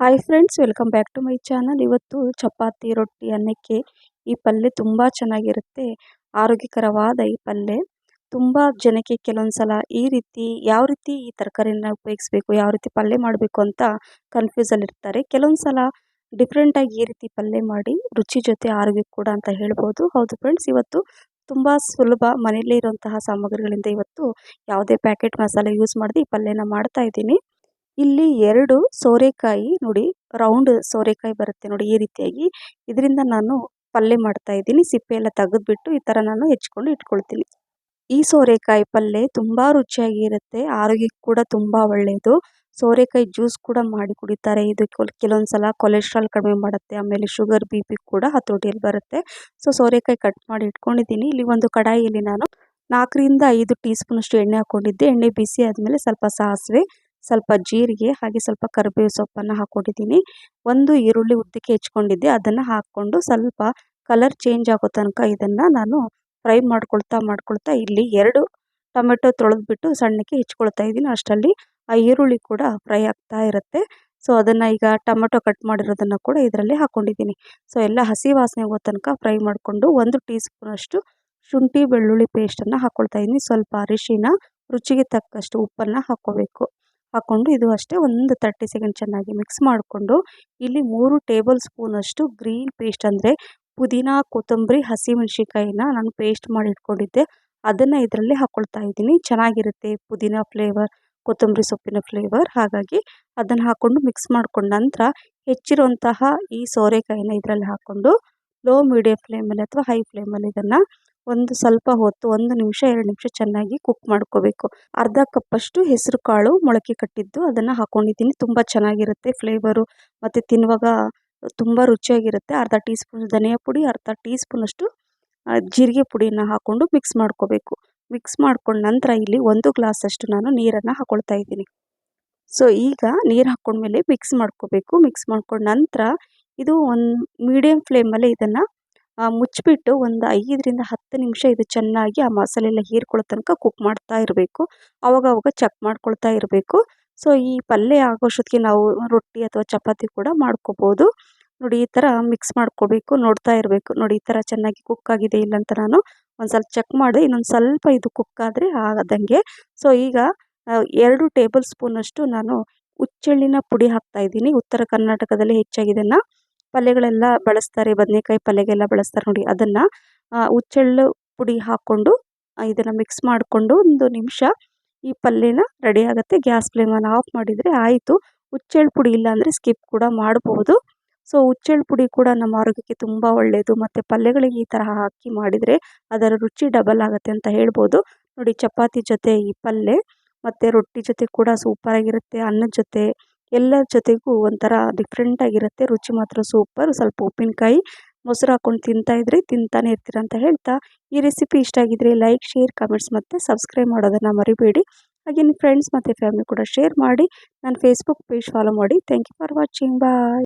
Hi friends welcome back to my channel ಇವತ್ತು ಚಪಾತಿ, ರೊಟ್ಟಿ, ಅನ್ನಕ್ಕೆ ಈ ಪಲ್ಯ ತುಂಬ ಚೆನ್ನಾಗಿರುತ್ತೆ. ಆರೋಗ್ಯಕರವಾದ ಈ ಪಲ್ಯ ತುಂಬ ಜನಕ್ಕೆ ಕೆಲವೊಂದು ಸಲ ಈ ರೀತಿ, ಯಾವ ರೀತಿ ಈ ತರಕಾರಿನ ಉಪಯೋಗಿಸ್ಬೇಕು, ಯಾವ ರೀತಿ ಪಲ್ಯ ಮಾಡಬೇಕು ಅಂತ ಕನ್ಫ್ಯೂಸಲ್ಲಿ ಇರ್ತಾರೆ. ಕೆಲವೊಂದು ಸಲ ಡಿಫ್ರೆಂಟಾಗಿ ಈ ರೀತಿ ಪಲ್ಯ ಮಾಡಿ ರುಚಿ ಜೊತೆ ಆರೋಗ್ಯ ಕೂಡ ಅಂತ ಹೇಳ್ಬೋದು. ಹೌದು ಫ್ರೆಂಡ್ಸ್ ಇವತ್ತು ತುಂಬ ಸುಲಭ, ಮನೆಯಲ್ಲೇ ಇರುವಂತಹ ಸಾಮಗ್ರಿಗಳಿಂದ ಇವತ್ತು ಯಾವುದೇ ಪ್ಯಾಕೆಟ್ ಮಸಾಲೆ ಯೂಸ್ ಮಾಡದೆ ಈ ಪಲ್ಯನ ಮಾಡ್ತಾ ಇದ್ದೀನಿ. ಇಲ್ಲಿ ಎರಡು ಸೋರೆಕಾಯಿ ನೋಡಿ ರೌಂಡ್ ಸೋರೆಕಾಯಿ ಬರುತ್ತೆ ನೋಡಿ ಈ ರೀತಿಯಾಗಿ. ಇದರಿಂದ ನಾನು ಪಲ್ಯ ಮಾಡ್ತಾ ಇದ್ದೀನಿ. ಸಿಪ್ಪೆ ಎಲ್ಲ ತೆಗೆದ್ಬಿಟ್ಟು ಈ ಥರ ನಾನು ಹೆಚ್ಕೊಂಡು ಇಟ್ಕೊಳ್ತೀನಿ. ಈ ಸೋರೆಕಾಯಿ ಪಲ್ಯ ತುಂಬ ರುಚಿಯಾಗಿರುತ್ತೆ ಆರೋಗ್ಯಕ್ಕೆ ಕೂಡ ತುಂಬ ಒಳ್ಳೆಯದು ಸೋರೆಕಾಯಿ ಜ್ಯೂಸ್ ಕೂಡ ಮಾಡಿ ಕುಡಿತಾರೆ. ಇದು ಕೆಲವೊಂದು ಸಲ ಕೊಲೆಸ್ಟ್ರಾಲ್ ಕಡಿಮೆ ಮಾಡುತ್ತೆ. ಆಮೇಲೆ ಶುಗರ್, ಬಿ ಪಿ ಕೂಡ ಹತೋಟಿಯಲ್ಲಿ ಬರುತ್ತೆ. ಸೊ, ಸೋರೆಕಾಯಿ ಕಟ್ ಮಾಡಿ ಇಟ್ಕೊಂಡಿದ್ದೀನಿ. ಇಲ್ಲಿ ಒಂದು ಕಡಾಯಿಯಲ್ಲಿ ನಾನು ನಾಲ್ಕರಿಂದ ಐದು ಟೀ ಸ್ಪೂನಷ್ಟು ಎಣ್ಣೆ ಹಾಕ್ಕೊಂಡಿದ್ದೆ ಎಣ್ಣೆ ಬಿಸಿ ಆದಮೇಲೆ ಸ್ವಲ್ಪ ಸಾಸಿವೆ. ಸ್ವಲ್ಪ ಜೀರಿಗೆ ಹಾಗೆ ಸ್ವಲ್ಪ ಕರಿಬೇವು ಸೊಪ್ಪನ್ನು ಹಾಕ್ಕೊಂಡಿದ್ದೀನಿ ಒಂದು ಈರುಳ್ಳಿ ಉದ್ದಕ್ಕೆ ಹೆಚ್ಕೊಂಡಿದ್ದೆ. ಅದನ್ನು ಹಾಕ್ಕೊಂಡು ಸ್ವಲ್ಪ ಕಲರ್ ಚೇಂಜ್ ಆಗೋ ತನಕ ಇದನ್ನು ನಾನು ಫ್ರೈ ಮಾಡ್ಕೊಳ್ತಾ ಮಾಡ್ಕೊಳ್ತಾ ಇಲ್ಲಿ ಎರಡು ಟೊಮೆಟೊ ತೊಳೆದ್ಬಿಟ್ಟು ಸಣ್ಣಕ್ಕೆ ಹೆಚ್ಕೊಳ್ತಾ ಇದ್ದೀನಿ. ಅಷ್ಟರಲ್ಲಿ ಆ ಈರುಳ್ಳಿ ಕೂಡ ಫ್ರೈ ಆಗ್ತಾ ಇರುತ್ತೆ. ಸೊ ಅದನ್ನು ಈಗ ಟೊಮೆಟೊ ಕಟ್ ಮಾಡಿರೋದನ್ನು ಕೂಡ ಇದರಲ್ಲಿ ಹಾಕ್ಕೊಂಡಿದ್ದೀನಿ. ಸೊ ಎಲ್ಲ ಹಸಿ ವಾಸನೆ ಹೋಗೋ ತನಕ ಫ್ರೈ ಮಾಡಿಕೊಂಡು ಒಂದು ಟೀ ಸ್ಪೂನಷ್ಟು ಶುಂಠಿ, ಬೆಳ್ಳುಳ್ಳಿ ಪೇಸ್ಟನ್ನು ಹಾಕ್ಕೊಳ್ತಾ ಇದ್ದೀನಿ. ಸ್ವಲ್ಪ ಅರಿಶಿನ, ರುಚಿಗೆ ತಕ್ಕಷ್ಟು ಉಪ್ಪನ್ನು ಹಾಕ್ಕೋಬೇಕು. ಹಾಕ್ಕೊಂಡು ಇದು ಅಷ್ಟೇ ಒಂದು ತರ್ಟಿ ಸೆಕೆಂಡ್ ಚೆನ್ನಾಗಿ ಮಿಕ್ಸ್ ಮಾಡಿಕೊಂಡು ಇಲ್ಲಿ ಮೂರು ಟೇಬಲ್ ಸ್ಪೂನಷ್ಟು ಗ್ರೀನ್ ಪೇಸ್ಟ್ ಅಂದರೆ ಪುದೀನ, ಕೊತ್ತಂಬರಿ ಹಸಿಮೆಣ್ಸಿಕಾಯಿನ ನಾನು ಪೇಸ್ಟ್ ಮಾಡಿ ಇಟ್ಕೊಂಡಿದ್ದೆ. ಅದನ್ನು ಇದರಲ್ಲಿ ಹಾಕ್ಕೊಳ್ತಾ ಇದ್ದೀನಿ. ಚೆನ್ನಾಗಿರುತ್ತೆ ಪುದೀನ ಫ್ಲೇವರ್ ಕೊತ್ತಂಬರಿ ಸೊಪ್ಪಿನ ಫ್ಲೇವರ್ ಹಾಗಾಗಿ ಅದನ್ನು ಹಾಕ್ಕೊಂಡು ಮಿಕ್ಸ್ ಮಾಡಿಕೊಂಡ ನಂತರ ಹೆಚ್ಚಿರುವಂತಹ ಈ ಸೋರೆಕಾಯಿನ ಇದರಲ್ಲಿ ಹಾಕ್ಕೊಂಡು ಲೋ ಮೀಡಿಯಂ ಫ್ಲೇಮಲ್ಲಿ ಅಥವಾ ಹೈ ಫ್ಲೇಮಲ್ಲಿ ಇದನ್ನು ಒಂದು ಸ್ವಲ್ಪ ಹೊತ್ತು, ಒಂದು ನಿಮಿಷ, ಎರಡು ನಿಮಿಷ ಚೆನ್ನಾಗಿ ಕುಕ್ ಮಾಡ್ಕೋಬೇಕು. ಅರ್ಧ ಕಪ್ಪಷ್ಟು ಹೆಸರು ಕಾಳು ಮೊಳಕೆ ಕಟ್ಟಿದ್ದು, ಅದನ್ನು ಹಾಕ್ಕೊಂಡಿದ್ದೀನಿ ತುಂಬ ಚೆನ್ನಾಗಿರುತ್ತೆ ಫ್ಲೇವರು ಮತ್ತು ತಿನ್ನುವಾಗ ತುಂಬ ರುಚಿಯಾಗಿರುತ್ತೆ. ಅರ್ಧ ಟೀ ಸ್ಪೂನ್ ಧನಿಯಾ ಪುಡಿ, ಅರ್ಧ ಟೀ ಸ್ಪೂನಷ್ಟು ಜೀರಿಗೆ ಪುಡಿನ ಹಾಕ್ಕೊಂಡು ಮಿಕ್ಸ್ ಮಾಡ್ಕೋಬೇಕು. ಮಿಕ್ಸ್ ಮಾಡ್ಕೊಂಡ ನಂತರ ಇಲ್ಲಿ ಒಂದು ಗ್ಲಾಸಷ್ಟು ನಾನು ನೀರನ್ನು ಹಾಕೊಳ್ತಾ ಇದ್ದೀನಿ. ಸೊ ಈಗ ನೀರು ಹಾಕ್ಕೊಂಡ್ಮೇಲೆ ಮಿಕ್ಸ್ ಮಾಡ್ಕೋಬೇಕು. ಮಿಕ್ಸ್ ಮಾಡ್ಕೊಂಡ ನಂತರ ಇದು ಒಂದು ಮೀಡಿಯಮ್ ಫ್ಲೇಮಲ್ಲಿ ಇದನ್ನು ಮುಚ್ಚಿಬಿಟ್ಟು ಒಂದು ಐದರಿಂದ ಹತ್ತು ನಿಮಿಷ ಇದು ಚೆನ್ನಾಗಿ ಆ ಮಸಾಲೆ ಎಲ್ಲ ಹೀರ್ಕೊಳ್ಳೋ ತನಕ ಕುಕ್ ಮಾಡ್ತಾ ಇರಬೇಕು. ಆವಾಗ ಅವಾಗ ಚೆಕ್ ಮಾಡ್ಕೊಳ್ತಾ ಇರಬೇಕು. ಸೊ ಈ ಪಲ್ಯ ಆಗೋಷ್ಟೊತ್ತಿಗೆ ನಾವು ರೊಟ್ಟಿ ಅಥವಾ ಚಪಾತಿ ಕೂಡ ಮಾಡ್ಕೋಬೋದು. ನೋಡಿ, ಈ ಥರ ಮಿಕ್ಸ್ ಮಾಡ್ಕೋಬೇಕು, ನೋಡ್ತಾ ಇರಬೇಕು. ನೋಡಿ, ಈ ಥರ ಚೆನ್ನಾಗಿ ಕುಕ್ ಆಗಿದೆ ಇಲ್ಲ ಅಂತ ನಾನು ಒಂದು ಸ್ವಲ್ಪ ಚೆಕ್ ಮಾಡಿ ಇನ್ನೊಂದು ಸ್ವಲ್ಪ ಇದು ಕುಕ್ ಆದರೆ ಆಗದಂಗೆ. ಸೊ ಈಗ ಎರಡು ಟೇಬಲ್ ಸ್ಪೂನಷ್ಟು ನಾನು ಹುಚ್ಚೆಳ್ಳಿನ ಪುಡಿ ಹಾಕ್ತಾ ಇದ್ದೀನಿ. ಉತ್ತರ ಕರ್ನಾಟಕದಲ್ಲಿ ಹೆಚ್ಚಾಗಿ ಇದನ್ನು ಪಲ್ಯಗಳೆಲ್ಲ ಬಳಸ್ತಾರೆ, ಬದನೇಕಾಯಿ ಪಲ್ಯಗೆಲ್ಲ ಬಳಸ್ತಾರೆ ನೋಡಿ, ಅದನ್ನು ಹುಚ್ಚೆಳ್ಳು ಪುಡಿ ಹಾಕ್ಕೊಂಡು ಇದನ್ನು ಮಿಕ್ಸ್ ಮಾಡಿಕೊಂಡು ಒಂದು ನಿಮಿಷ ಈ ಪಲ್ಯನ ರೆಡಿ ಆಗುತ್ತೆ. ಗ್ಯಾಸ್ ಫ್ಲೇಮನ್ನು ಆಫ್ ಮಾಡಿದರೆ ಆಯಿತು. ಹುಚ್ಚೆಳ್ಳು ಪುಡಿ ಇಲ್ಲಾಂದರೆ ಸ್ಕಿಪ್ ಕೂಡ ಮಾಡ್ಬೋದು. ಸೊ ಹುಚ್ಚೆಳ್ಳು ಪುಡಿ ಕೂಡ ನಮ್ಮ ಆರೋಗ್ಯಕ್ಕೆ ತುಂಬ ಒಳ್ಳೆಯದು ಮತ್ತು ಪಲ್ಯಗಳಿಗೆ ಈ ತರಹ ಹಾಕಿ ಮಾಡಿದರೆ ಅದರ ರುಚಿ ಡಬಲ್ ಆಗುತ್ತೆ ಅಂತ ಹೇಳ್ಬೋದು. ನೋಡಿ, ಚಪಾತಿ ಜೊತೆ ಈ ಪಲ್ಯ, ಮತ್ತು ರೊಟ್ಟಿ ಜೊತೆ ಕೂಡ ಸೂಪರಾಗಿರುತ್ತೆ ಅನ್ನದ ಜೊತೆ ಎಲ್ಲರ ಜೊತೆಗೂ ಒಂಥರ ಡಿಫ್ರೆಂಟಾಗಿರುತ್ತೆ ರುಚಿ ಮಾತ್ರ ಸೂಪರ್ ಸ್ವಲ್ಪ ಉಪ್ಪಿನಕಾಯಿ, ಮೊಸರು ಹಾಕ್ಕೊಂಡು ತಿಂತಾಯಿದ್ರೆ ತಿಂತಾನೆ ಇರ್ತೀರ ಅಂತ ಹೇಳ್ತಾ ಈ ರೆಸಿಪಿ ಇಷ್ಟ ಆಗಿದ್ರೆ ಲೈಕ್ ಶೇರ್ ಕಮೆಂಟ್ಸ್ ಮತ್ತು ಸಬ್ಸ್ಕ್ರೈಬ್ ಮಾಡೋದನ್ನು ಮರಿಬೇಡಿ. ಹಾಗೆ ನಿಮ್ಮ ಫ್ರೆಂಡ್ಸ್ ಮತ್ತು ಫ್ಯಾಮಿಲಿ ಕೂಡ ಶೇರ್ ಮಾಡಿ, ನನ್ನ ಫೇಸ್ಬುಕ್ ಪೇಜ್ ಫಾಲೋ ಮಾಡಿ. Thank you for watching bye